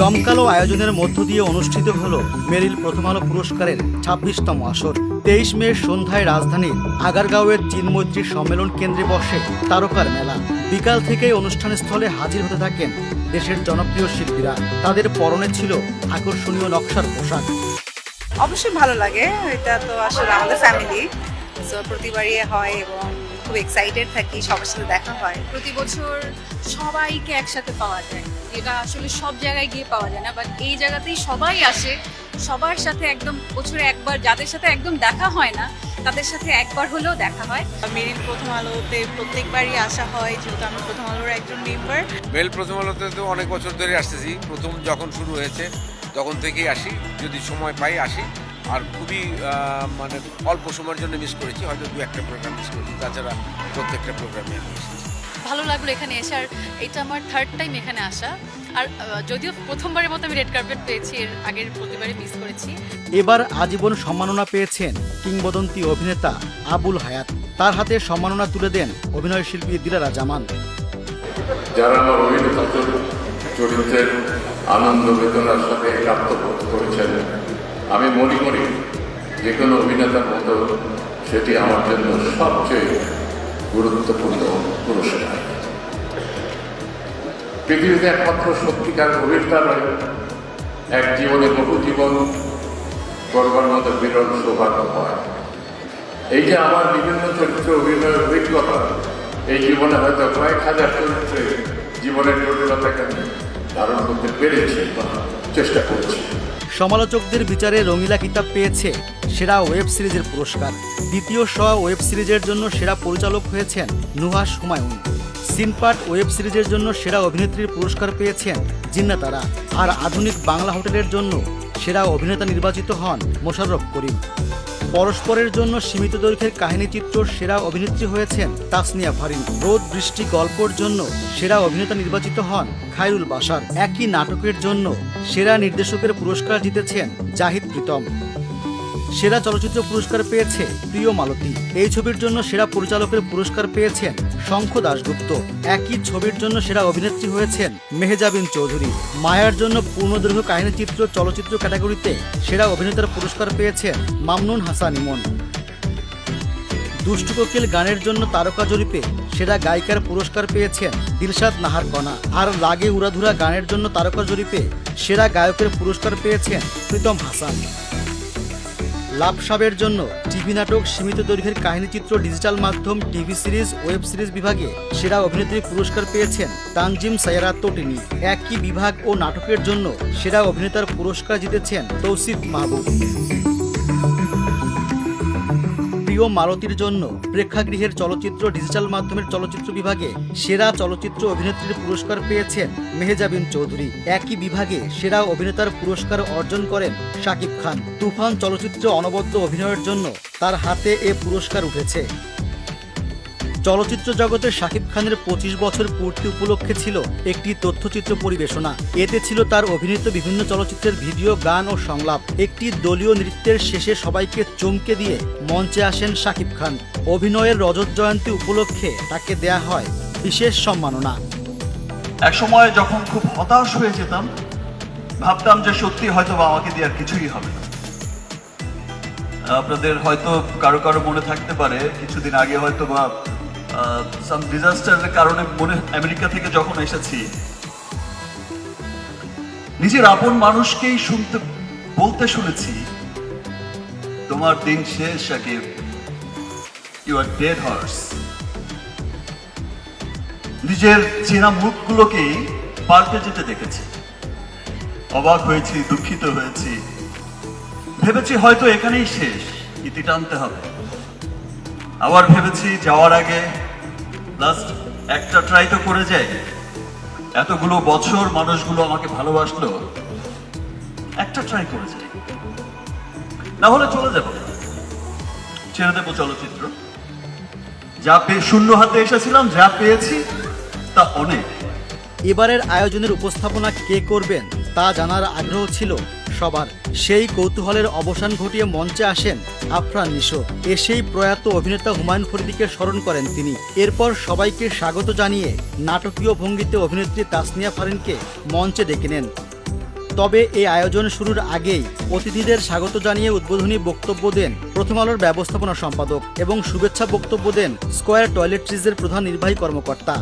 জমকালো আয়োজনের মধ্য দিয়ে অনুষ্ঠিত হল মেরিল প্রথম আলো পুরস্কারের ছাব্বিশতম আসর। তেইশ মে সন্ধ্যায় রাজধানীর আগারগাঁওয়ের চীনমৈত্রী সম্মেলন কেন্দ্রে বসে তারকার মেলা। বিকাল থেকেই অনুষ্ঠান স্থলে হাজির হতে থাকেন দেশের জনপ্রিয় শিল্পীরা। তাদের পরনে ছিল আকর্ষণীয় নকশার পোশাক। অবশ্যই ভালো লাগে, এটা তো আসলে আমাদের ফ্যামিলি প্রতিবারই হয় এবং খুব এক্সাইটেড থাকি সবার সাথে দেখা হয়। প্রতি বছর সবাইকে একসাথে পাওয়া যায়। এটা আসলে সব জায়গায় গিয়ে পাওয়া যায় না বাট এই জায়গাতেই সবাই আসে। সবার সাথে একদম বছরে একবার যাদের সাথে একদম দেখা হয় না তাদের সাথে একবার হলেও দেখা হয়। মেরিল প্রথম আলোতে প্রত্যেকবারই আসা হয় যেহেতু আমি প্রথম আলোর একজন মেম্বার মেল প্রথম আলোতে তো অনেক বছর ধরে আসতেছি। প্রথম যখন শুরু হয়েছে তখন থেকেই আসি। যদি সময় পাই আসি। আর খুবই আহ, মানে অল্প সময়ের জন্য মিস করেছি হয়তো দু একটা প্রোগ্রাম মিস করেছি তাছাড়া প্রত্যেকটা প্রোগ্রামে আমি এসেছি। ভালো লাগল এখানে এসে আর এটা আমার থার্ড টাইম এখানে আসা আর যদিও প্রথমবারের মতো আমি রেড কার্পেট পেয়েছি এর আগের প্রতিবারে মিস করেছি। এবার আজীবন সম্মাননা পেয়েছেন কিংবদন্তি অভিনেতা আবুল হায়াত। তার হাতে সম্মাননা তুলে দেন অভিনয় শিল্পী দিলারা জামান। যারা আমার অভিনেতা চরিত্রের আনন্দ বেদনার সাথে একাত্ম করেছেন আমি মনে করি যে কোনো অভিনেতার মতো সেটি আমার জন্য সবচেয়ে গুরুত্বপূর্ণ পুরস্কার। পৃথিবীতে একমাত্র সত্যিকার অভিনেতা নয়, এক জীবনে বহু জীবন করবার মতো বিরল সৌভাগ্য হয়। এই যে আমার বিভিন্ন চরিত্রে অভিনয়ের অভিজ্ঞতা, এই জীবনে হয়তো কয়েক হাজার চরিত্রে জীবনের জটিলতাকে ধারণ করতে পেরেছি বা চেষ্টা করেছি। সমালোচকদের বিচারে রঙিলা কিতাব পেয়েছে সেরা ওয়েব সিরিজের পুরস্কার। দ্বিতীয় স ওয়েব সিরিজের জন্য সেরা পরিচালক হয়েছেন নুহাস হুমায়ুন। সিনপাট ওয়েব সিরিজের জন্য সেরা অভিনেত্রীর পুরস্কার পেয়েছেন জিন্না তারা আর আধুনিক বাংলা হোটেলের জন্য সেরা অভিনেতা নির্বাচিত হন মোশাররফ করিম। পরস্পরের জন্য সীমিত দৈর্ঘ্যের কাহিনীচিত্র সেরা অভিনেত্রী হয়েছেন তাসনিয়া ফারিন রোদ বৃষ্টি গল্পর জন্য সেরা অভিনেতা নির্বাচিত হন খায়রুল বাসার একই নাটকের জন্য সেরা নির্দেশকের পুরস্কার জিতেছেন জাহিদ প্রীতম। সেরা চলচ্চিত্র পুরস্কার পেয়েছে প্রিয় মালতী। এই ছবির জন্য সেরা পরিচালকের পুরস্কার পেয়েছেন শঙ্খ দাশগুপ্ত। একই ছবির জন্য সেরা অভিনেত্রী হয়েছেন মেহজাবিন চৌধুরী। মায়ার জন্য পূর্ণদৈর্ঘ্য কাহিনীচিত্র চলচ্চিত্র ক্যাটাগরিতে সেরা অভিনেতার পুরস্কার পেয়েছেন মামনুন হাসান ইমন। দুষ্টু কোকিল গানের জন্য তারকা জরিপে সেরা গায়িকার পুরস্কার পেয়েছেন দিলশাদ নাহার কণা। আর লাগে উড়াধুরা গানের জন্য তারকা জরিপে সেরা গায়কের পুরস্কার পেয়েছেন প্রীতম হাসান। লাভ সাবের জন্য টিভি নাটক সীমিত দৈর্ঘ্যের কাহিনীচিত্র ডিজিটাল মাধ্যম, টিভি সিরিজ, ওয়েব সিরিজ বিভাগে সেরা অভিনেত্রী পুরস্কার পেয়েছেন তানজিম সাইরা তোটিনি। একই বিভাগ ও নাটকের জন্য সেরা অভিনেতার পুরস্কার জিতেছেন তৌসিফ মাহবুব। প্রিয় মালতীর জন্য প্রেক্ষাগৃহের চলচ্চিত্র ডিজিটাল মাধ্যমের চলচ্চিত্র বিভাগে সেরা চলচ্চিত্র অভিনেত্রীর পুরস্কার পেয়েছেন মেহেজাবিন চৌধুরী। একই বিভাগে সেরা অভিনেতার পুরস্কার অর্জন করেন শাকিব খান। তুফান চলচ্চিত্রে অনবদ্য অভিনয়ের জন্য তার হাতে এ পুরস্কার উঠেছে। চলচ্চিত্র জগতে শাকিব খানের পঁচিশ বছর পূর্তি উপলক্ষে ছিল একটি তথ্যচিত্র পরিবেশনা। এতে ছিল তার অভিনীত বিভিন্ন চলচ্চিত্রের ভিডিও, গান ও সংলাপ। একটি দলীয় নৃত্যের শেষে সবাইকে চমকে দিয়ে মঞ্চে আসেন শাকিব খান। অভিনয়ের রজত জয়ন্তী উপলক্ষে তাকে দেয়া হয় বিশেষ সম্মাননা। এক সময় যখন খুব হতাশ হয়ে যেতাম, ভাবতাম যে সত্যি হয়তো আমাকে দিয়ে আর কিছুই হবে না। আপনাদের হয়তো কারও কারও মনে থাকতে পারে, কিছুদিন আগে হয়তো বা সাম ডিজাস্টারের কারণে মনে আমেরিকা থেকে যখন এসেছি, নিজের আপন মানুষকেই শুনতে, বলতে শুনেছি, তোমার দিন শেষ Shakib you are dead horse নিজের চেনা মুখগুলোকেই পাল্টে যেতে দেখেছি। অবাক হয়েছি, দুঃখিত হয়েছি। ভেবেছি হয়তো এখানেই শেষ, ইতি টানতে হবে। আবার ভেবেছি যাওয়ার আগে লাস্ট একটা ট্রাই তো করে যাই এতগুলো বছর মানুষগুলো আমাকে ভালোবাসলো। একটা ট্রাই করে যাই না হলে চলে যাব। ছেড়ে দেবো চলচ্চিত্র। যা পেয়ে শূন্য হাতে এসেছিলাম, যা পেয়েছি, তা অনেক। এবারের আয়োজনের উপস্থাপনা কে করবেন, তা জানার আগ্রহ ছিল সবার। সেই কৌতূহলের অবসান ঘটিয়ে মঞ্চে আসেন আফরান নিশো এসেই প্রয়াত অভিনেতা হুমায়ুন ফরিদিকে স্মরণ করেন তিনি। এরপর সবাইকে স্বাগত জানিয়ে নাটকীয় ভঙ্গিতে অভিনেত্রী তাসনিয়া ফারিনকে মঞ্চে ডেকে নেন। তবে এই আয়োজন শুরুর আগেই অতিথিদের স্বাগত জানিয়ে উদ্বোধনী বক্তব্য দেন প্রথম আলোর ব্যবস্থাপনা সম্পাদক এবং শুভেচ্ছা বক্তব্য দেন স্কয়ার টয়লেট্রিজের প্রধান নির্বাহী কর্মকর্তা।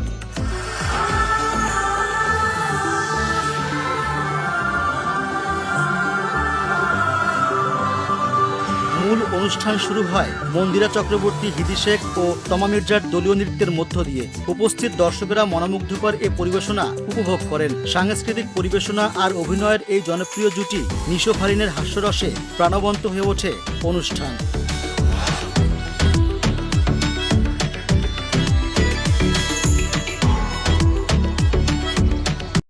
অনুষ্ঠান শুরু হয় মন্দিরা চক্রবর্তী হিদি শেখ ও তমা মির্জার দলীয় নৃত্যের মধ্য দিয়ে। উপস্থিত দর্শকেরা মনোমুগ্ধকর এ পরিবেশনা উপভোগ করেন। সাংস্কৃতিক পরিবেশনা আর অভিনয়ের এই জনপ্রিয় জুটি নিশো ফারিনের হাস্যরসে প্রাণবন্ত হয়ে ওঠে অনুষ্ঠান।